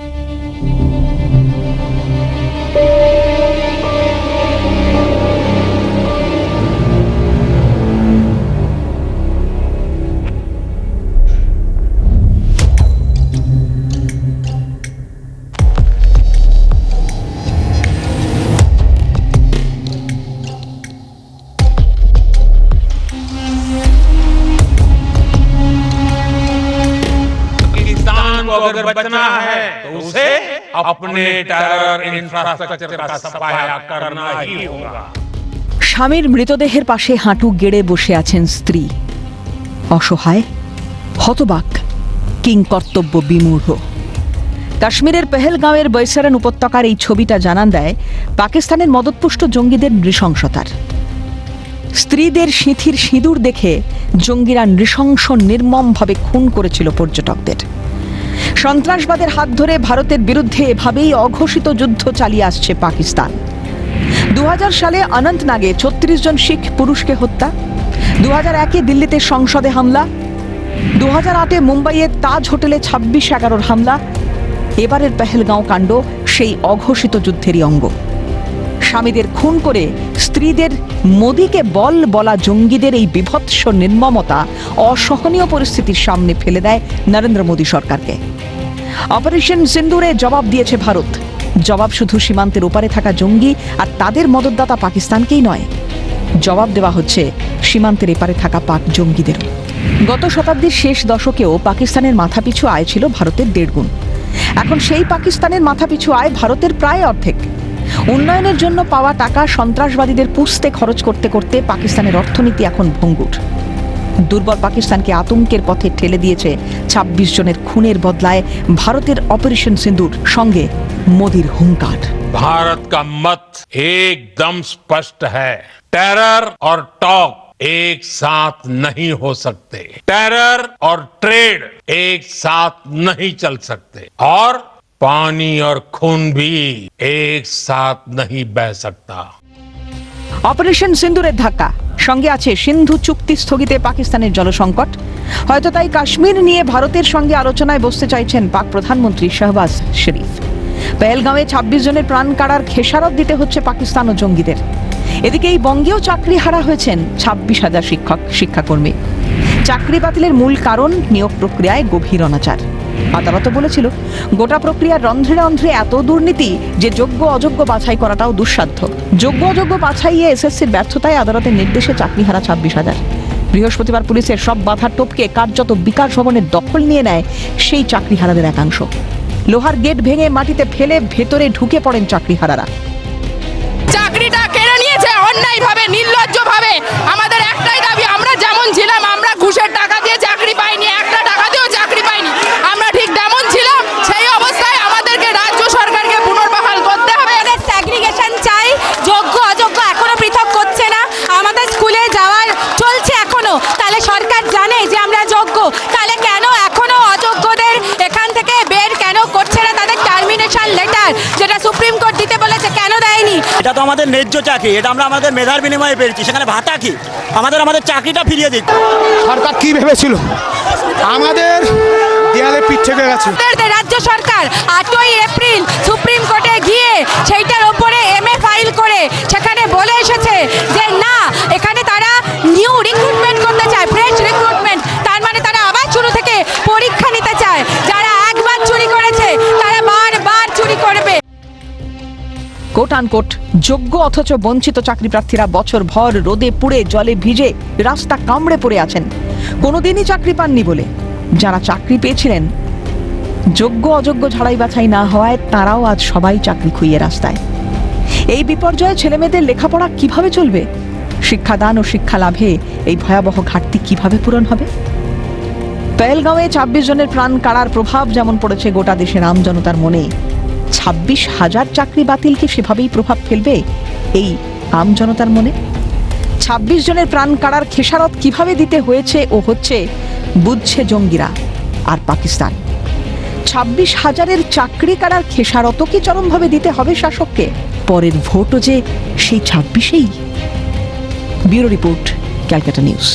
Música अगर बचना है तो उसे अपने टेरर इंफ्रास्ट्रक्चर का सफाया करना ही होगा স্বামীর মৃতদেহের পাশে হাঁটু গেড়ে বসে আছেন স্ত্রী অসহায় হতবাক কিং কর্তব্য বিমূঢ় কাশ্মীরের পেহেলগাঁওয়ের বৈসারান উপত্যকার এই ছবিটা জানান দেয় পাকিস্তানের মদতপুষ্ট জঙ্গিদের নৃশংসতার স্ত্রীদের সিঁথির সিঁদুর দেখে জঙ্গিরা নৃশংস নির্মমভাবে খুন করেছিল পর্যটকদের সন্ত্রাসবাদের হাত ধরে ভারতের বিরুদ্ধে এভাবেই অঘোষিত যুদ্ধ চালিয়ে আসছে পাকিস্তান। দু হাজার সালে অনন্তনাগে ছত্রিশ জন শিখ পুরুষকে হত্যা দু হাজার একে দিল্লিতে সংসদে হামলা দু হাজার আটে মুম্বাইয়ে তাজ হোটেলে ছাব্বিশ এগারোর হামলা, এবারের পেহেলগাঁও কাণ্ড সেই অঘোষিত যুদ্ধেরই অঙ্গ। স্বামীদের খুন করে স্ত্রীদের মোদিকে বল বলা জঙ্গিদের এই বিভৎস নির্মমতা অসহনীয় পরিস্থিতির সামনে ফেলে দেয় নরেন্দ্র মোদী সরকারকে। অপারেশন সিন্দুরে জবাব দিয়েছে ভারত। জবাব শুধু সীমান্তের ওপারে থাকা জঙ্গি আর তাদের মদতদাতা পাকিস্তানকেই নয়। জবাব দেওয়া হচ্ছে সীমান্তের এপারে থাকা পাক জঙ্গিদেরও। গত শতাব্দীর শেষ দশকেও পাকিস্তানের মাথাপিছু আয় ছিল ভারতের দেড় গুণ। এখন সেই পাকিস্তানের মাথাপিছু আয় ভারতের প্রায় অর্ধেক। উন্নয়নের জন্য পাওয়া টাকা সন্ত্রাসবাদীদের পুষতে খরচ করতে করতে পাকিস্তানের অর্থনীতি এখন ভঙ্গুর দুর্বল পাকিস্তানকে আতঙ্কের পথে ঠেলে দিয়েছে ২৬ জনের খুনের বদলায় ভারতের অপারেশন সিন্দুর সঙ্গে মোদির হুঙ্কার भारत का मत एकदम स्पष्ट है टेरर और टॉक एक साथ नहीं हो सकते टेरर और ट्रेड एक साथ नहीं चल सकते और पानी और खून भी एक साथ नहीं बह सकता অপারেশন সিন্দুরের ধাক্কা সঙ্গে আছে সিন্ধু চুক্তি স্থগিতে পাকিস্তানের জলসংকট হয়তো তাই কাশ্মীর নিয়ে ভারতের সঙ্গে আলোচনায় বসতে চাইছেন পাক প্রধানমন্ত্রী শাহবাজ শরীফ পেহেলগাঁওয়ে ছাব্বিশ জনের প্রাণ কাড়ার খেসারত দিতে হচ্ছে পাকিস্তান ও জঙ্গিদের এদিকে এই বঙ্গেও চাকরি হারা হয়েছেন ছাব্বিশ হাজার শিক্ষক শিক্ষাকর্মী চাকরি বাতিলের মূল কারণ নিয়োগ প্রক্রিয়ায় গভীর অনাচার আদালত বলেছিল, গোটা প্রক্রিয়ার রন্ধ্রে রন্ধ্রে এত দুর্নীতি যে যোগ্য অযোগ্য বাছাই করাটাও দুঃসাধ্য। যোগ্য অযোগ্য বাছাইয়ে এসএসসির ব্যর্থতায় আদালতের নির্দেশে চাকরি হারা ছাব্বিশ হাজার। বৃহস্পতিবার পুলিশের সব বাধা টপকে কার্যত বিকাশ ভবনের দখল নিয়ে নেয় সেই চাকরিহারাদের একাংশ। লোহার গেট ভেঙে মাটিতে ফেলে ভেতরে ঢুকে পড়েন চাকরিহারারা। তাহলে সরকার জানে যে আমরা যোগ্য। তাহলে কেন এখনও অযোগ্যদের এখান থেকে বের কেন করছে না তাদের টার্মিনেশন লেটার যেটা সুপ্রিম কোর্ট দিতে বলেছে কেন দেয়নি? এটা তো আমাদের ন্যায্য চাকরি এটা আমরা আমাদের মেধার বিনিময়ে পেয়েছি। সেখানে ভাতা কি? আমাদের আমাদের চাকরিটা ফিরিয়ে দিক। সরকার কি ভেবেছিল? আমাদের দেয়ালে পিঠ থেকে গেছে। রাজ্য সরকার আটই এপ্রিল সুপ্রিম কোর্টে গিয়ে সেইটার ওপরে এমএ ফাইল করে সেখানে বলে এসেছে যে না কোট আনকোট যোগ্য অথচ বঞ্চিত চাকরি প্রার্থীরা বছর ভর রোদে পুড়ে, জলে ভিজে, রাস্তা কামড়ে পড়ে আছেন। কোনোদিনই চাকরি পাননি বলে। যারা চাকরি পেয়েছিলেন, যোগ্য অযোগ্য ঝাড়াই বাছাই না হওয়ায় তারাও আজ সবাই চাকরি খুইয়ে রাস্তায়। এই বিপর্যয়ে ছেলেমেয়েদের লেখাপড়া কীভাবে চলবে? শিক্ষাদান ও শিক্ষা লাভে এই ভয়াবহ ঘাটতি কীভাবে পূরণ হবে? পেহেলগাঁওয়ে ছাব্বিশ জনের প্রাণ কাড়ার প্রভাব যেমন পড়েছে গোটা দেশের আম জনতার মনে ছাব্বিশ হাজার চাকরি বাতিল কি সেভাবেই প্রভাব ফেলবে এই আম জনতার মনে? ছাব্বিশ জনের প্রাণ কাড়ার খেসারত কীভাবে দিতে হয়েছে ও হচ্ছে বুঝছে জঙ্গিরা আর পাকিস্তান? ছাব্বিশ হাজারের চাকরি কাড়ার খেসারত কি চরমভাবে দিতে হবে শাসককে? পরের ভোটও যে সেই ছাব্বিশেই? Bureau report, Calcutta news.